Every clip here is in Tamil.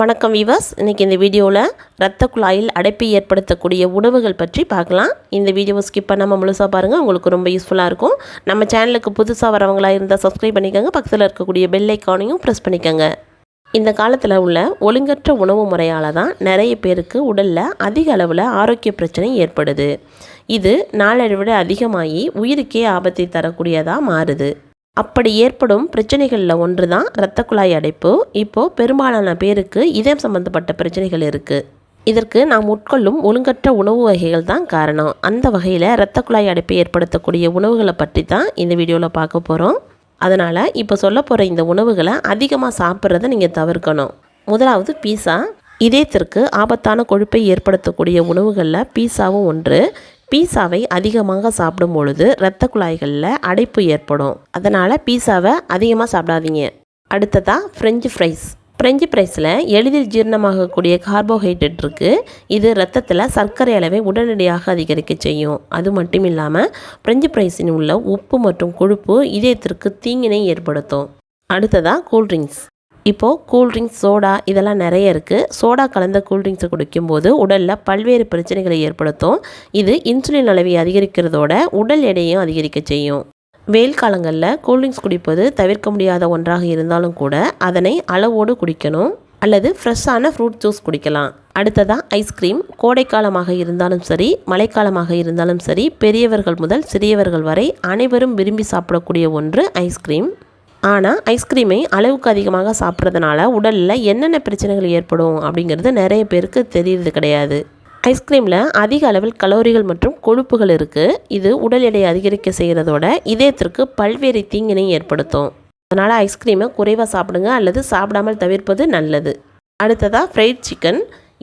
வணக்கம் விவாஸ் இன்றைக்கி இந்த வீடியோவில் இரத்த குழாயில் அடைப்பை ஏற்படுத்தக்கூடிய உணவுகள் பற்றி பார்க்கலாம். இந்த வீடியோவை ஸ்கிப் பண்ணாமல் முழுசாக பாருங்கள் உங்களுக்கு ரொம்ப யூஸ்ஃபுல்லாக இருக்கும். நம்ம சேனலுக்கு புதுசாக வரவங்களாக இருந்தால் சப்ஸ்கிரைப் பண்ணிக்கோங்க. பக்கத்தில் இருக்கக்கூடிய பெல் ஐக்கானையும் ப்ரெஸ் பண்ணிக்கோங்க. இந்த காலத்தில் உள்ள ஒழுங்கற்ற உணவு முறையால் தான் நிறைய பேருக்கு உடலில் அதிக அளவில் ஆரோக்கிய பிரச்சனை ஏற்படுது. இது நாளடைவிட அதிகமாகி உயிருக்கே ஆபத்தை தரக்கூடியதாக மாறுது. அப்படி ஏற்படும் பிரச்சனைகளில் ஒன்று தான் இரத்த குழாய் அடைப்பு. இப்போது பெரும்பாலான பேருக்கு இதயம் சம்பந்தப்பட்ட பிரச்சனைகள் இருக்குது இதற்கு நாம் உட்கொள்ளும் ஒழுங்கற்ற உணவு வகைகள் தான் காரணம். அந்த வகையில் இரத்த குழாய் அடைப்பை ஏற்படுத்தக்கூடிய உணவுகளை பற்றி தான் இந்த வீடியோவில் பார்க்க போகிறோம் அதனால் இப்போ சொல்ல போகிற இந்த உணவுகளை அதிகமாக சாப்பிட்றத நீங்கள் தவிர்க்கணும். முதலாவது பீஸா. இதயத்திற்கு ஆபத்தான கொழுப்பை ஏற்படுத்தக்கூடிய உணவுகளில் பீஸாவும் ஒன்று. பீஸாவை அதிகமாக சாப்பிடும் பொழுது இரத்த குழாய்களில் அடைப்பு ஏற்படும். அதனால் பீஸாவை அதிகமாக சாப்பிடாதீங்க. அடுத்ததாக ஃப்ரெஞ்சு ஃப்ரைஸ் ஃப்ரெஞ்சு ஃப்ரைஸில் எளிதில் ஜீரணமாகக்கூடிய கார்போஹைட்ரேட் இருக்குது இது ரத்தத்தில் சர்க்கரை அளவை உடனடியாக அதிகரிக்க செய்யும். அது மட்டும் இல்லாமல் ஃப்ரெஞ்சு ஃப்ரைஸின் உள்ள உப்பு மற்றும் கொழுப்பு இதயத்திற்கு தீங்கினை ஏற்படுத்தும். அடுத்ததாக கூல்ட்ரிங்க்ஸ் இப்போது கூல்ட்ரிங்க்ஸ் சோடா இதெல்லாம் நிறைய இருக்குது சோடா கலந்த கூல்ட்ரிங்க்ஸை குடிக்கும்போது உடலில் பல்வேறு பிரச்சனைகளை ஏற்படுத்தும். இது இன்சுலின் அளவை அதிகரிக்கிறதோட உடல் எடையும் அதிகரிக்க செய்யும். வெயில் காலங்களில் கூல்ட்ரிங்க்ஸ் குடிப்பது தவிர்க்க முடியாத ஒன்றாக இருந்தாலும் கூட அதனை அளவோடு குடிக்கணும். அல்லது ஃப்ரெஷ்ஷான ஃப்ரூட் ஜூஸ் குடிக்கலாம். அடுத்ததாக ஐஸ்கிரீம் கோடைக்காலமாக இருந்தாலும் சரி மழைக்காலமாக இருந்தாலும் சரி பெரியவர்கள் முதல் சிறியவர்கள் வரை அனைவரும் விரும்பி சாப்பிடக்கூடிய ஒன்று ஐஸ்கிரீம் ஆனால் ஐஸ்கிரீமை அளவுக்கு அதிகமாக சாப்பிட்றதுனால உடலில் என்னென்ன பிரச்சனைகள் ஏற்படும் அப்படிங்கிறது நிறைய பேருக்கு தெரியுறது கிடையாது. ஐஸ்கிரீமில் அதிக அளவில் கலோரிகள் மற்றும் கொழுப்புகள் இருக்குது இது உடல் எடையை அதிகரிக்க செய்கிறதோட இதயத்திற்கு பல்வேறு தீங்கினை ஏற்படுத்தும். அதனால் ஐஸ்கிரீமை குறைவாக சாப்பிடுங்க அல்லது சாப்பிடாமல் தவிர்ப்பது நல்லது. அடுத்ததாக ஃப்ரைட் சிக்கன்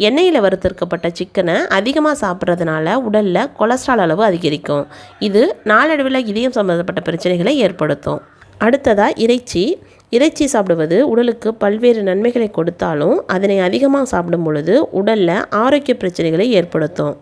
எண்ணெயில் வறுத்தெடுக்கப்பட்ட சிக்கனை அதிகமாக சாப்பிட்றதுனால உடலில் கொலஸ்ட்ரால் அளவு அதிகரிக்கும். இது நாளடைவில் இதயம் சம்மந்தப்பட்ட பிரச்சனைகளை ஏற்படுத்தும். அடுத்ததாக இறைச்சி. இறைச்சி சாப்பிடுவது உடலுக்கு பல்வேறு நன்மைகளை கொடுத்தாலும் அதனை அதிகமாக சாப்பிடும் பொழுது உடலில் ஆரோக்கிய பிரச்சனைகளை ஏற்படுத்தும்.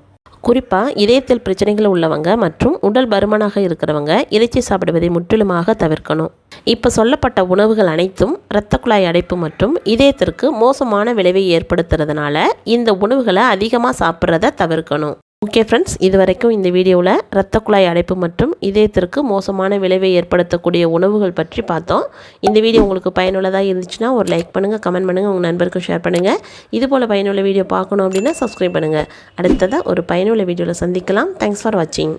குறிப்பாக இதயத்தில் பிரச்சனைகள் உள்ளவங்க மற்றும் உடல் பருமனாக இருக்கிறவங்க இறைச்சி சாப்பிடுவதை முற்றிலுமாக தவிர்க்கணும். இப்போ சொல்லப்பட்ட உணவுகள் அனைத்தும் இரத்த குழாய் அடைப்பு மற்றும் இதயத்திற்கு மோசமான விளைவை ஏற்படுத்துறதுனால இந்த உணவுகளை அதிகமாக சாப்பிட்றத தவிர்க்கணும். ஓகே ஃப்ரெண்ட்ஸ் இது வரைக்கும் இந்த வீடியோவில் இரத்த குழாய் அடைப்பு மற்றும் இதயத்திற்கு மோசமான விளைவை ஏற்படுத்தக்கூடிய உணவுகள் பற்றி பார்த்தோம். இந்த வீடியோ உங்களுக்கு பயனுள்ளதாக இருந்துச்சுன்னா ஒரு லைக் பண்ணுங்கள் கமெண்ட் பண்ணுங்கள் உங்கள் நண்பருக்கும் ஷேர் பண்ணுங்கள் இதுபோல் பயனுள்ள வீடியோ பார்க்கணும் அப்படின்னா சப்ஸ்கிரைப் பண்ணுங்கள் அடுத்ததாக ஒரு பயனுள்ள வீடியோவில் சந்திக்கலாம். தேங்க்ஸ் ஃபார் வாட்சிங்